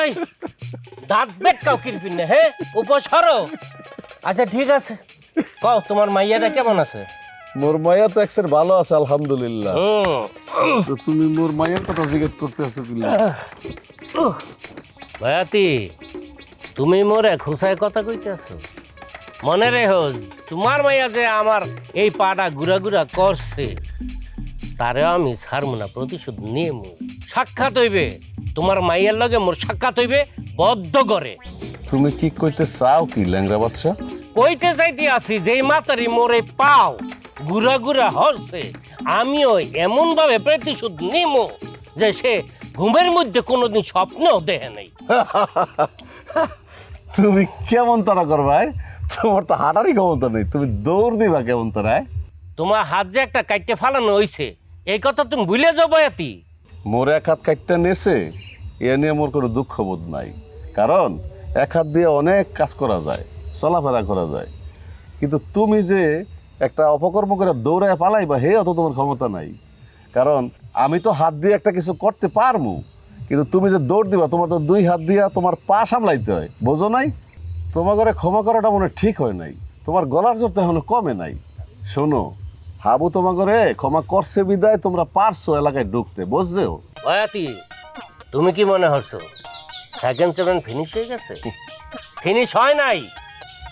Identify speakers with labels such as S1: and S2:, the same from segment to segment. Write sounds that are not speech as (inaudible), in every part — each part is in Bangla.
S1: এই দাঁত বেট কাউ কিরপিন না হ্যাঁ উপসরো আচ্ছা ঠিক আছে। কও তোমার মাইয়াটা কেমন আছে?
S2: মোর মায়া তো একসের ভালো আছে আলহামদুলিল্লাহ। তো তুমি মোর মায়ের কথা জিজ্ঞেস করতে আছো কি
S1: ভায়াতি তুমি মোরে খুসায় কথা কইতেছো। মনে রেহো তোমার মাইয়া যে আমার এই পাটা গুড়া গুড়া করছে তারেও আমি ছাড়বো না প্রতিশোধ নিয়ে সাক্ষাৎ হইবে তোমার মাইয়ার লগে মোর সাক্ষাৎ হইবে বদ্ধ করে
S2: তুমি কি কইতে চাও কি ল্যাংরা বাচ্চা
S1: কইতে চাইতে আছি যেই মাতারি মোরে পাও গুড়া গুড়া হরছে আমিও এমন ভাবে প্রতিশোধ নিমো যে সে ঘুমের মধ্যে কোনোদিন স্বপ্নও দেখে নাই। (laughs)
S2: তুমি কেমন তারা করবাই তোমার তো হাঁটারই ক্ষমতা নেই তুমি দৌড় দিবা কেমন তারায়
S1: তোমার হাত যে একটা কাইটে ফালানো হইছে এই কথা তুমি ভুলে যাব এতি
S2: মোর এক হাত কাটটা নেছে এ নিয়ে মোর কোনো দুঃখ বোধ নাই। কারণ এক হাত দিয়ে অনেক কাজ করা যায় চলাফেরা করা যায়। কিন্তু তুমি যে একটা অপকর্ম করে দৌড়ায় পালাইবা হে অত তোমার ক্ষমতা নাই। কারণ আমি তো হাত দিয়ে একটা কিছু করতে পারমু কিন্তু তুমি যে দৌড় দিবা তোমার তো দুই হাত দিয়া তোমার পা সামলাইতে হয় বোঝো নাই? তোমার ঘরে ক্ষমা করাটা মনে ঠিক হয় নাই। তোমার গলার জোর তো এখনও কমে নাই। শোনো, হাবু ঘরে ক্ষমা করছে বিদায়, তোমরা পারছ এলাকায় ঢুকতে বুঝছেও
S1: ভয়াতি তুমি কি মনে হচ্ছো সেকেন্ড সেভেন ফিনিশ হয়ে গেছে? ফিনিশ হয় নাই,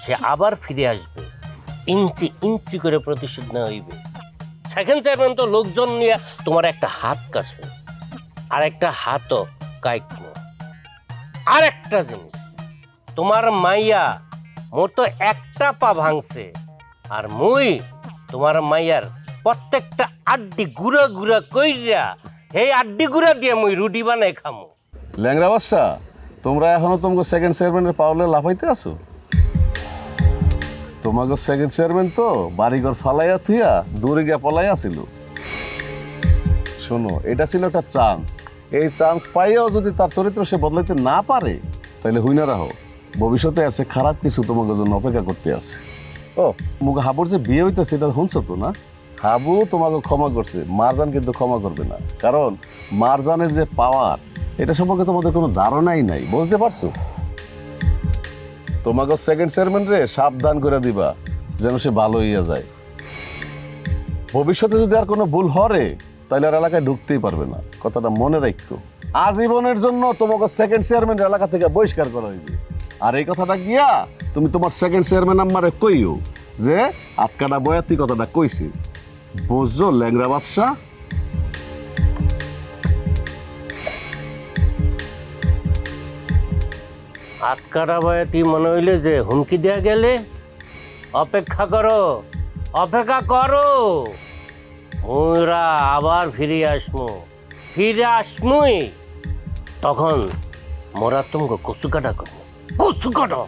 S1: সে আবার ফিরে আসবে। ইঞ্চি ইঞ্চি করে প্রতিশোধ নেওয়া হইবে। সেকেন্ড সেভেন তো লোকজন নিয়ে তোমার একটা হাত কাছে, আর একটা হাতও কাইকমো। আর একটা জিনিস তোমার মাইয়া মোর তো একটা পা ভাঙছে, আর মুই তোমার মাইয়ার প্রত্যেকটা আড্ডি গুড়া গুড়া কইরা এই আড্ডি গুড়া দিয়ে মুই রুটি বানাই খামু।
S2: ল্যাংরা বাচ্চা, তোমরা এখনও তোমাকে সেকেন্ড চেয়ারম্যানের পাওলে লাফাইতে আছো? তোমাকে সেকেন্ড চেয়ারম্যান তো বাড়িঘর ফালাইয়া থিয়া দূরে গিয়া পলাইয়া ছিল। শোনো, এটা ছিল একটা চান্স এই চান্স পাইয়াও যদি তার চরিত্র সে বদলাইতে না পারে তাহলে হুইনা রাহো ভবিষ্যতে আছে খারাপ কিছু তোমাকে জন্য অপেক্ষা করতে আছে। ও, মুখ হাবুর যে বিয়ে হইতেছে, এটা শুনছো তো না? হাবু তোমাকে ক্ষমা করছে, মারজান কিন্তু ক্ষমা করবে না। কারণ মারজানের যে পাওয়ার এটা সম্পর্কে তোমাদের কোনো ধারণাই নাই, বুঝতে পারছ? তোমাকে সেকেন্ড চেয়ারম্যান রে সাবধান করে দিবা, যেন সে ভালো হইয়া যায়। ভবিষ্যতে যদি আর কোনো ভুল হরে, তাহলে আর এলাকায় ঢুকতেই পারবে না। কথাটা মনে রাখো। আজীবনের জন্য তোমাকে সেকেন্ড চেয়ারম্যান এলাকা থেকে বহিষ্কার করা হইবে। আর এই কথাটা গিয়া তুমি তোমার সেকেন্ড চেয়ারম্যান নাম্বারে কইও যে আটকাটা বয়াতি কথাটা কইছি বুঝছ ল্যাংরা বাদশা
S1: আটকাটা বয়াতি মনে হইলে যে হুমকি দেয়া গেলে? অপেক্ষা করো অপেক্ষা করো। মুইরা আবার ফিরে আসমু, ফিরে আসমুই। তখন মোরা তোমাকে কচু কাটা করব। কচু কাটা